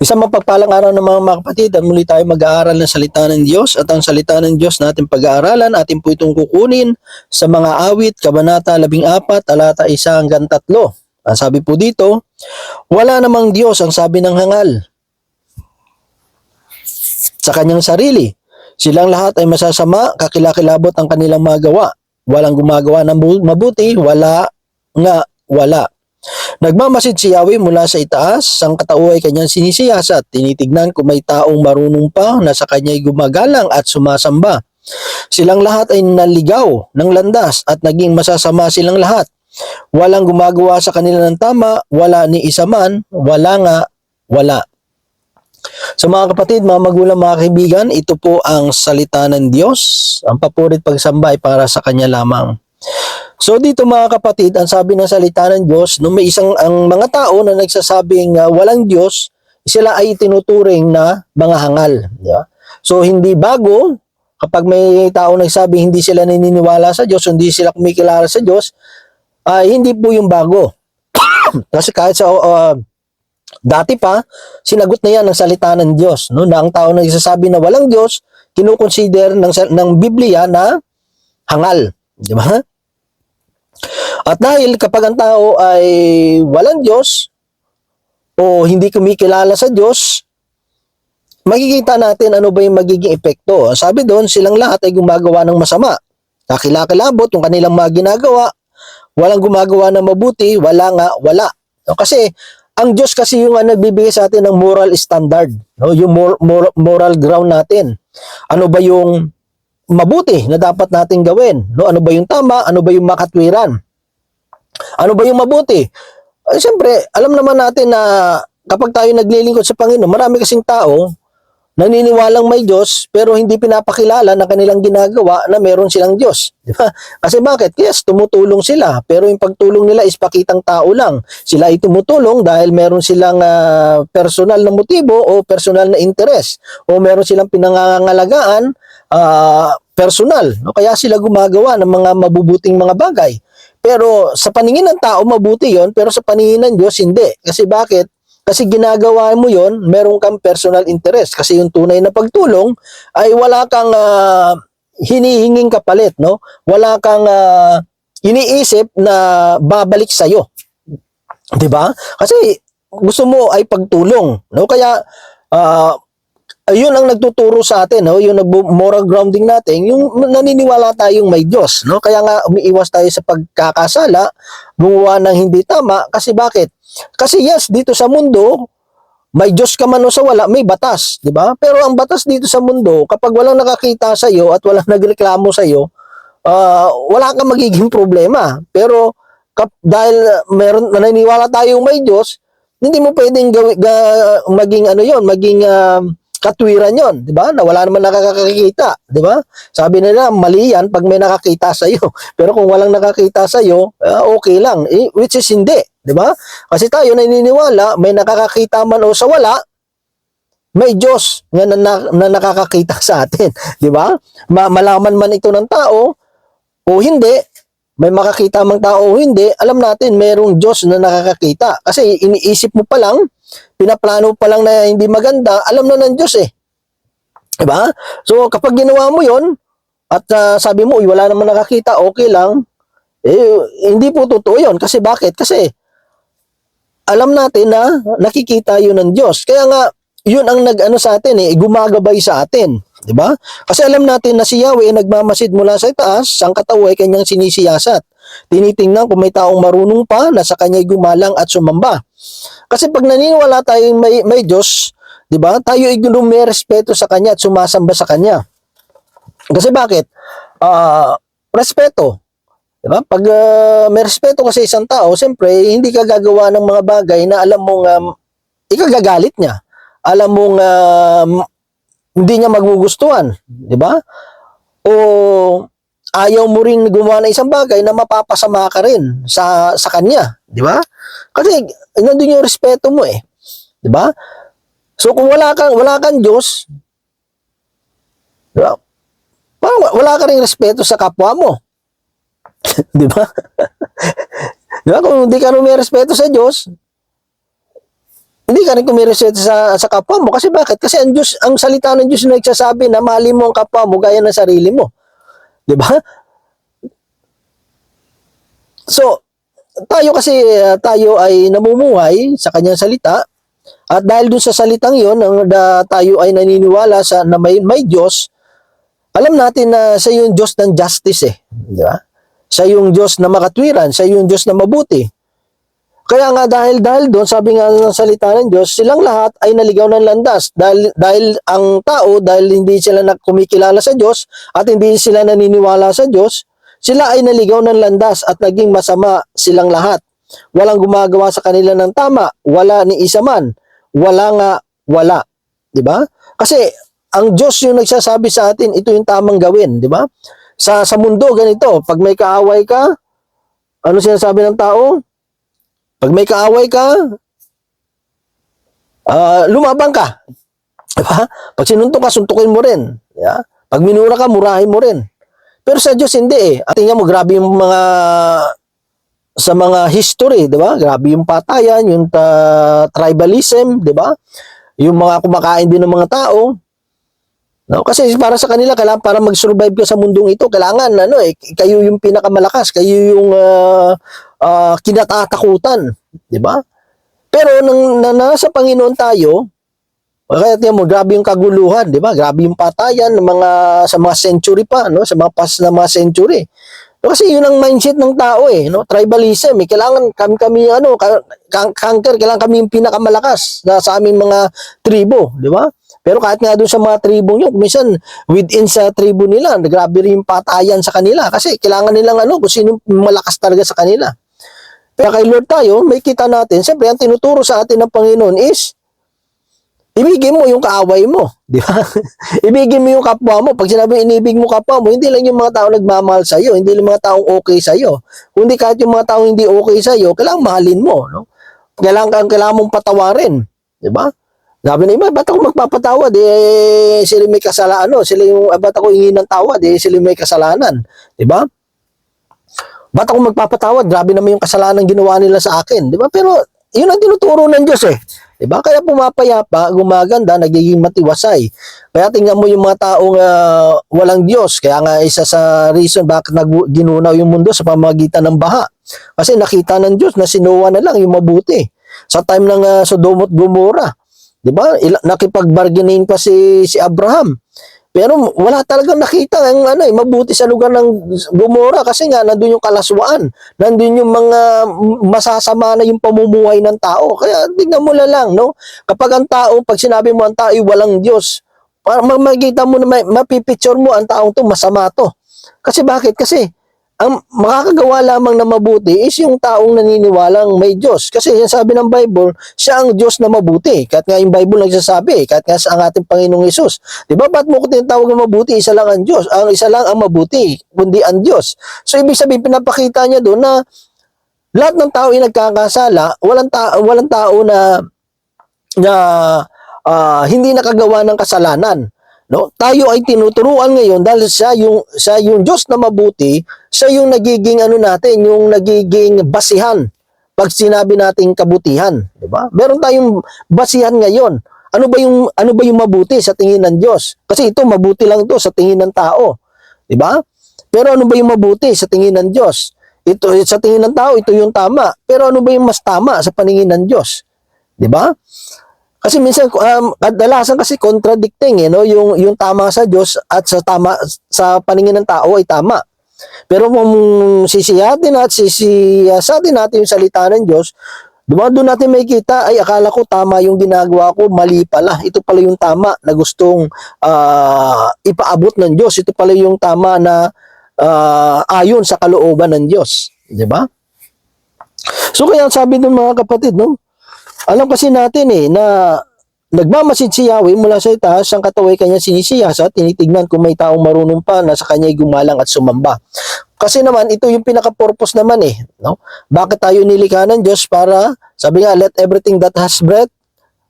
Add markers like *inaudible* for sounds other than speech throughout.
Isang mapagpalang araw ng mga mga kapatid at muli tayo mag-aaral ng salita ng Diyos at ang salita ng Diyos natin pag-aaralan atin po itong kukunin sa mga awit, kabanata 14, talata 1 hanggang 3. Ang sabi po dito, wala namang Diyos ang sabi ng hangal sa kanyang sarili. Silang lahat ay masasama, kakilakilabot ang kanilang magawa. Walang gumagawa ng bu- mabuti, wala nga, wala. Nagmamasid si Yahweh mula sa itaas, ang katao ay kanyang sinisiyasat. Tinitignan kung may taong marunong pa na sa kanya'y gumagalang at sumasamba. Silang lahat ay naligaw ng landas at naging masasama silang lahat. Walang gumagawa sa kanila ng tama, wala ni isa man, wala nga, wala. So mga kapatid, mga magulang, mga kaibigan, ito po ang salita ng Diyos. Ang papurit pagsamba ay para sa Kanya lamang. So dito mga kapatid, ang sabi ng salita ng Diyos, no, may isang ang mga tao na nagsasabing uh, walang Diyos, sila ay tinuturing na mga hangal. Di ba? So hindi bago, kapag may tao nagsabing hindi sila naniniwala sa Diyos, hindi sila kumikilala sa Diyos, ay hindi po yung bago. *coughs* Kasi kahit sa uh, dati pa, sinagot na yan ng salita ng Diyos. No? Na ang tao na nagsasabi na walang Diyos, kinukonsider ng, ng Biblia na hangal. Di ba? At dahil kapag ang tao ay walang Diyos o hindi kumikilala sa Diyos, makikita natin ano ba yung magiging epekto. Sabi doon, silang lahat ay gumagawa ng masama. Kakilakilabot yung kanilang mga ginagawa, walang gumagawa ng mabuti, wala nga, wala. No, Kasi ang Diyos kasi yung uh, nagbibigay sa atin ng moral standard, no? yung mor- mor- moral ground natin. Ano ba yung mabuti na dapat nating gawin? No? Ano ba yung tama? Ano ba yung makatwiran? Ano ba yung mabuti? Siyempre, alam naman natin na kapag tayo naglilingkod sa Panginoon, marami kasing tao naniniwalang may Diyos pero hindi pinapakilala na kanilang ginagawa na meron silang Diyos. *laughs* Di ba? Kasi bakit? Yes, tumutulong sila pero yung pagtulong nila is pakitang tao lang. Sila ay tumutulong dahil meron silang ah, personal na motibo o personal na interes o meron silang pinangangalagaan ah, personal. No? Kaya sila gumagawa ng mga mabubuting mga bagay. Pero sa paningin ng tao, mabuti yon pero sa paningin ng Diyos, hindi. Kasi bakit? Kasi ginagawa mo yon meron kang personal interest. Kasi yung tunay na pagtulong ay wala kang ah, hinihinging kapalit, no? Wala kang ah, iniisip na babalik sa'yo. ba? Kasi gusto mo ay pagtulong, no? Kaya ah, ayun ang nagtuturo sa atin, no? Yung moral grounding natin, yung naniniwala tayong may Diyos, no? Kaya nga umiiwas tayo sa pagkakasala, gumawa ng hindi tama kasi bakit? Kasi yes, dito sa mundo, may Diyos ka man o sa wala, may batas, di ba? Pero ang batas dito sa mundo, kapag walang nakakita sa iyo at walang *laughs* nagreklamo sa iyo, ah, wala kang magiging problema. Pero kap, dahil meron naniniwala tayong may Diyos, hindi mo pwedeng gawi, ga- maging ano 'yon, maging ah, katwiran 'yon, di ba? Na wala naman nakakakita, di ba? Sabi nila mali yan pag may nakakita sa iyo. *laughs* Pero kung walang nakakita sa iyo, ah, okay lang. Eh, which is hindi, di ba? Kasi tayo naniniwala, may nakakakita man o sa wala, may Diyos na, na, na nakakakita *laughs* sa atin, di ba? Ma- malaman man ito ng tao o hindi, may makakita mang tao o hindi, alam natin mayroong Diyos na nakakakita. Kasi iniisip mo pa lang, pinaplano pa lang na hindi maganda, alam na ng Diyos eh. Diba? So kapag ginawa mo yon at ah, sabi mo, "Uy, wala naman nakakita, okay lang, eh, hindi po totoo yun. Kasi bakit? Kasi alam natin na nakikita yun ng Diyos. Kaya nga, yun ang nag-ano sa atin eh, gumagabay sa atin. 'Di ba? Kasi alam natin na si Yahweh ay nagmamasid mula sa itaas, ang katawa ay kanyang sinisiyasat. Tinitingnan kung may taong marunong pa na sa kanya'y gumalang at sumamba. Kasi pag naniniwala tayong may, may Diyos, 'di ba? Tayo ay respeto sa kanya at sumasamba sa kanya. Kasi bakit? Ah, respeto. 'Di ba? Pag ah, may respeto ka sa isang tao, siyempre hindi ka gagawa ng mga bagay na alam mong um, ikagagalit niya. Alam mong um, hindi niya magugustuhan, 'di ba? O ayaw mo rin gumawa ng isang bagay na mapapasama ka rin sa sa kanya, 'di ba? Kasi nandun yung respeto mo eh. 'Di ba? So kung wala kang wala kang Diyos, 'di ba? Parang wa- wala ka ring respeto sa kapwa mo. *laughs* 'Di ba? *laughs* 'Di ba? Kung hindi ka rin may respeto sa Diyos, hindi ka rin kumirespeto sa, sa kapwa mo. Kasi bakit? Kasi ang, Diyos, ang salita ng Diyos na nagsasabi na mahalin mo ang kapwa mo gaya ng sarili mo. Di ba? So, tayo kasi, uh, tayo ay namumuhay sa kanyang salita. At dahil dun sa salitang yon, ang da, tayo ay naniniwala sa na may, may Diyos, alam natin na siya yung Diyos ng justice eh. Di ba? Siya yung Diyos na makatwiran, siya yung Diyos na mabuti. Kaya nga dahil dahil doon, sabi nga ng salita ng Diyos, silang lahat ay naligaw ng landas. Dahil, dahil ang tao, dahil hindi sila na kumikilala sa Diyos at hindi sila naniniwala sa Diyos, sila ay naligaw ng landas at naging masama silang lahat. Walang gumagawa sa kanila ng tama, wala ni isa man, wala nga wala. 'Di ba? Kasi ang Diyos yung nagsasabi sa atin, ito yung tamang gawin, 'di ba? Sa sa mundo ganito, pag may kaaway ka, ano sinasabi ng tao? Pag may kaaway ka, ah, lumabang ka. 'Di ba? Pag sinuntok ka, suntukin mo rin. Yeah? Pag minura ka, murahin mo rin. Pero sa Diyos hindi eh. At tingnan mo, grabe yung mga sa mga history, 'di ba? Grabe yung patayan, yung ta- tribalism, 'di ba? Yung mga kumakain din ng mga tao. No, kasi para sa kanila kailangan para mag-survive ka sa mundong ito, kailangan ano eh kayo yung pinakamalakas, kayo yung ah, ah, kinatatakutan, 'di ba? Pero nang na, nasa Panginoon tayo, kaya tiyan mo, grabe yung kaguluhan, di ba? Grabe yung patayan ng mga, sa mga century pa, no? Sa mga past na mga century. No, kasi yun ang mindset ng tao eh, no? Tribalism, eh. Kailangan kami kami ano, ka- ka- conquer, kailangan kami yung pinakamalakas na sa aming mga tribo, di ba? Pero kahit nga doon sa mga tribo nyo, minsan within sa tribo nila, grabe rin yung patayan sa kanila kasi kailangan nilang ano, kung sino malakas talaga sa kanila. Kaya kay Lord tayo, may kita natin, siyempre ang tinuturo sa atin ng Panginoon is ibigin mo yung kaaway mo, *laughs* di ba? ibigin mo yung kapwa mo. Pag sinabi inibig mo kapwa mo, hindi lang yung mga tao nagmamahal sa iyo, hindi lang mga taong okay sa iyo. Kundi kahit yung mga taong hindi okay sa iyo, kailangan mahalin mo, no? Kailangan kailangan mong patawarin, di ba? Sabi na iba, ba't ako magpapatawad? Eh, sila may kasalanan, ano? Sila yung, ba't ako hingi ng tawad? Eh, sila may kasalanan. Di ba? Ba't ako magpapatawad? Grabe naman yung kasalanan ginawa nila sa akin. Di ba? Pero, yun ang tinuturo ng Diyos eh. Di ba? Kaya pumapayapa, gumaganda, nagiging matiwasay. Kaya tingnan mo yung mga taong ah, walang Diyos. Kaya nga isa sa reason bakit nag ginunaw yung mundo sa pamamagitan ng baha. Kasi nakita ng Diyos na sinuwa na lang yung mabuti. Sa time ng uh, Sodom at Gomorrah, 'di ba? Nakipag-bargaining pa si si Abraham. Pero wala talagang nakita ang ano eh, mabuti sa lugar ng Gomorrah kasi nga nandun yung kalaswaan, nandun yung mga masasama na yung pamumuhay ng tao. Kaya tingnan mo lang, no? Kapag ang tao, pag sinabi mo ang tao ay walang Diyos, para ma- makikita mo na mapipicture mo ang taong to masama to. Kasi bakit? Kasi ang makakagawa lamang na mabuti is yung taong naniniwalang may Diyos. Kasi yan sabi ng Bible, siya ang Diyos na mabuti. Kahit nga yung Bible nagsasabi, kahit nga sa ang ating Panginoong Isus. Di ba? Ba't mo ko tinatawag na mabuti? Isa lang ang Diyos. Ang isa lang ang mabuti, kundi ang Diyos. So, ibig sabihin, pinapakita niya doon na lahat ng tao ay nagkakasala, walang, ta- walang tao na na ah, hindi nakagawa ng kasalanan. No? Tayo ay tinuturuan ngayon dahil siya yung siya yung Diyos na mabuti, siya yung nagiging ano natin, yung nagiging basihan pag sinabi nating kabutihan, 'di ba? Meron tayong basihan ngayon. Ano ba yung ano ba yung mabuti sa tingin ng Diyos? Kasi ito mabuti lang to sa tingin ng tao, 'di ba? Pero ano ba yung mabuti sa tingin ng Diyos? Ito sa tingin ng tao, ito yung tama. Pero ano ba yung mas tama sa paningin ng Diyos? 'Di ba? Kasi minsan um, kadalasan kasi contradicting eh no yung yung tama sa Diyos at sa tama sa paningin ng tao ay tama. Pero kung sisiyatin at sisiyasatin natin yung salita ng Diyos, Diba, doon natin makikita, ay akala ko tama yung ginagawa ko, mali pala. Ito pala yung tama na gustong ah, ipaabot ng Diyos. Ito pala yung tama na ah, ayon sa kalooban ng Diyos. Di ba? So kaya sabi ng mga kapatid, no? Alam kasi natin eh na nagmamasid si Yahweh mula sa itaas, ang kataway kanya sinisiyasa, tinitignan kung may taong marunong pa na sa kanya gumalang at sumamba. Kasi naman, ito yung pinaka-purpose naman eh. No? Bakit tayo nilikha ng Diyos para, sabi nga, let everything that has breath,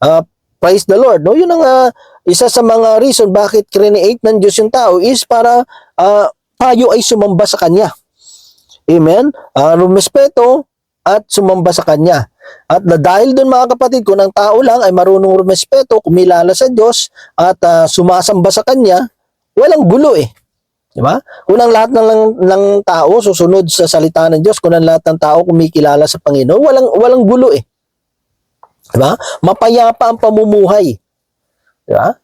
uh, praise the Lord. No? Yun ang uh, isa sa mga reason bakit create ng Diyos yung tao is para uh, tayo ay sumamba sa Kanya. Amen? Uh, rumespeto at sumamba sa Kanya. At dahil doon mga kapatid, kung ang tao lang ay marunong rumespeto, kumilala sa Diyos at ah, sumasamba sa Kanya, walang gulo eh. Di ba? Kung ang lahat ng, ng tao susunod sa salita ng Diyos, kung ang lahat ng tao kumikilala sa Panginoon, walang, walang gulo eh. Di ba? Mapayapa ang pamumuhay. Di ba?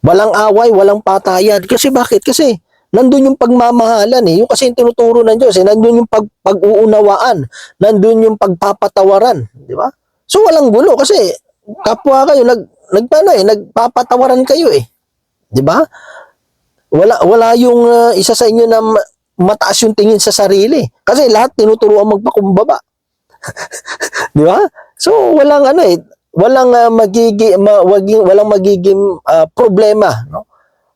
Walang away, walang patayan. Kasi bakit? Kasi nandun yung pagmamahalan eh. Yung kasi yung tinuturo ng Diyos eh. Nandun yung pag, pag-uunawaan. Nandun yung pagpapatawaran. Di ba? So walang gulo kasi kapwa kayo, nag, nagpano eh, nagpapatawaran kayo eh. Di ba? Wala, wala yung uh, isa sa inyo na ma- mataas yung tingin sa sarili. Kasi lahat tinuturuan magpakumbaba. *laughs* Di ba? So walang ano eh, walang uh, magigi ma, waging, walang magiging ah, problema, no?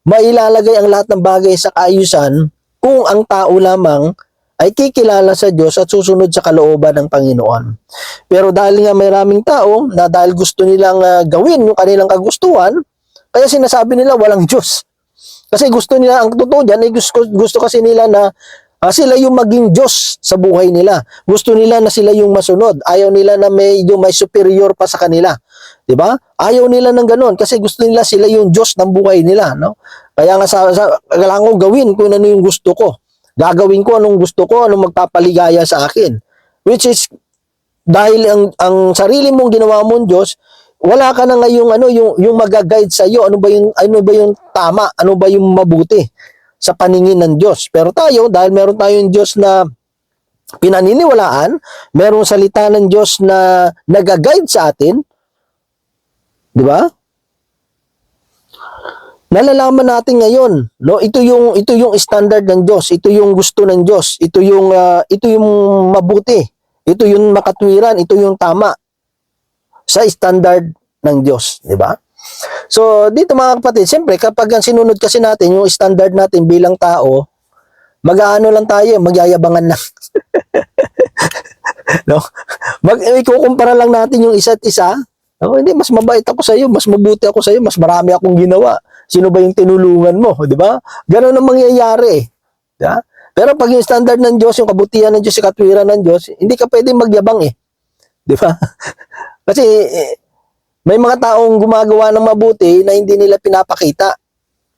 Mailalagay ang lahat ng bagay sa kaayusan kung ang tao lamang ay kikilala sa Diyos at susunod sa kalooban ng Panginoon. Pero dahil nga may raming tao na dahil gusto nilang ah, gawin yung kanilang kagustuhan, kaya sinasabi nila walang Diyos. Kasi gusto nila, ang totoo dyan, ay gusto, gusto kasi nila na ah, sila yung maging Diyos sa buhay nila. Gusto nila na sila yung masunod. Ayaw nila na yung may superior pa sa kanila. 'Di ba? Ayaw nila ng ganun kasi gusto nila sila yung Diyos ng buhay nila, no? Kaya nga sa, sa kailangan kong gawin kung ano yung gusto ko. Gagawin ko anong gusto ko, anong magpapaligaya sa akin. Which is dahil ang ang sarili mong ginawa mong Diyos, wala ka na ngayong ano yung yung mag-guide sa iyo, ano ba yung ano ba yung tama, ano ba yung mabuti sa paningin ng Diyos. Pero tayo dahil meron tayong Diyos na pinaniniwalaan, merong salita ng Diyos na nag-guide sa atin, Di ba? Nalalaman natin ngayon, no? Ito yung ito yung standard ng Diyos, ito yung gusto ng Diyos, ito yung ah, ito yung mabuti, ito yung makatwiran, ito yung tama sa standard ng Diyos, di ba? So, dito mga kapatid, siyempre kapag ang sinunod kasi natin yung standard natin bilang tao, mag-aano lang tayo, magyayabangan lang. *laughs* no? Mag ikukumpara lang natin yung isa't isa, ako, hindi, mas mabait ako sa iyo, mas mabuti ako sa iyo, mas marami akong ginawa. Sino ba yung tinulungan mo, di ba? Ganun ang mangyayari. Ba? Pero pag yung standard ng Diyos, yung kabutihan ng Diyos, yung katwiran ng Diyos, hindi ka pwede magyabang eh. Di ba? *laughs* Kasi eh, may mga taong gumagawa ng mabuti na hindi nila pinapakita.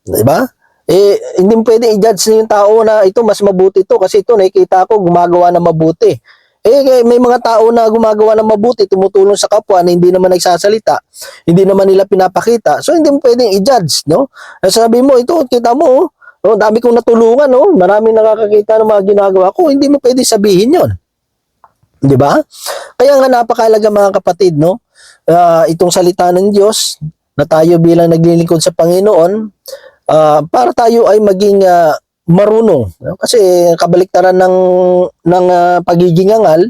Di ba? Eh, hindi mo pwede i-judge yung tao na ito mas mabuti to kasi ito nakikita ko gumagawa ng mabuti. Eh, may mga tao na gumagawa ng mabuti, tumutulong sa kapwa na hindi naman nagsasalita, hindi naman nila pinapakita. So, hindi mo pwedeng i-judge, no? Sabi mo, ito, kita mo, oh, oh, dami kong natulungan, no? Maraming nakakakita ng mga ginagawa ko, hindi mo pwedeng sabihin yon Di ba? Kaya nga napakalaga mga kapatid, no? Ah, itong salita ng Diyos na tayo bilang naglilingkod sa Panginoon, ah, para tayo ay maging ah, marunong. no? Kasi kabaliktaran ng ng ah, pagiging angal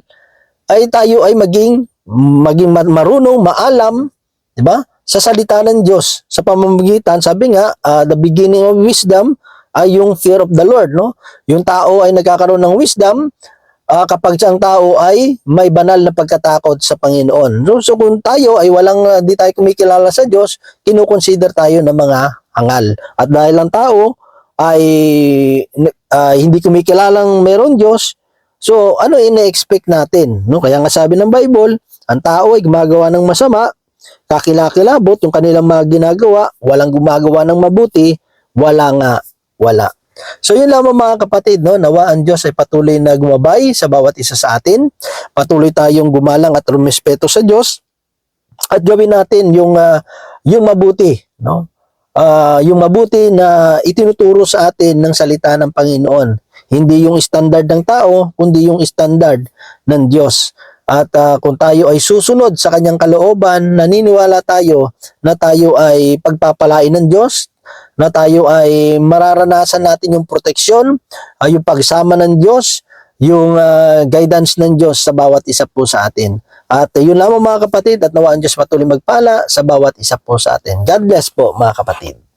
ay tayo ay maging maging ma- marunong, maalam, 'di ba? Sa salita ng Diyos, sa pamamagitan, sabi nga, ah, the beginning of wisdom ay yung fear of the Lord, no? Yung tao ay nagkakaroon ng wisdom ah, kapag siyang tao ay may banal na pagkatakot sa Panginoon. So, kung tayo ay walang ah, di tayo kumikilala sa Diyos, kinukonsider tayo ng mga angal. At dahil ang tao ay ah, hindi kumikilalang meron Diyos, so ano ine-expect natin? No? Kaya nga sabi ng Bible, ang tao ay gumagawa ng masama, kakilakilabot yung kanilang mga ginagawa, walang gumagawa ng mabuti, wala nga, wala. So yun lamang mga kapatid, no? nawa ang Diyos ay patuloy na gumabay sa bawat isa sa atin. Patuloy tayong gumalang at rumespeto sa Diyos at gawin natin yung ah, yung mabuti, no? Ah, yung mabuti na itinuturo sa atin ng salita ng Panginoon. Hindi yung standard ng tao, kundi yung standard ng Diyos. At ah, kung tayo ay susunod sa kanyang kalooban, naniniwala tayo na tayo ay pagpapalain ng Diyos, na tayo ay mararanasan natin yung proteksyon, ah, yung pagsama ng Diyos, yung ah, guidance ng Diyos sa bawat isa po sa atin. At uh, yun lamang mga kapatid at nawaan Diyos patuloy magpala sa bawat isa po sa atin. God bless po mga kapatid.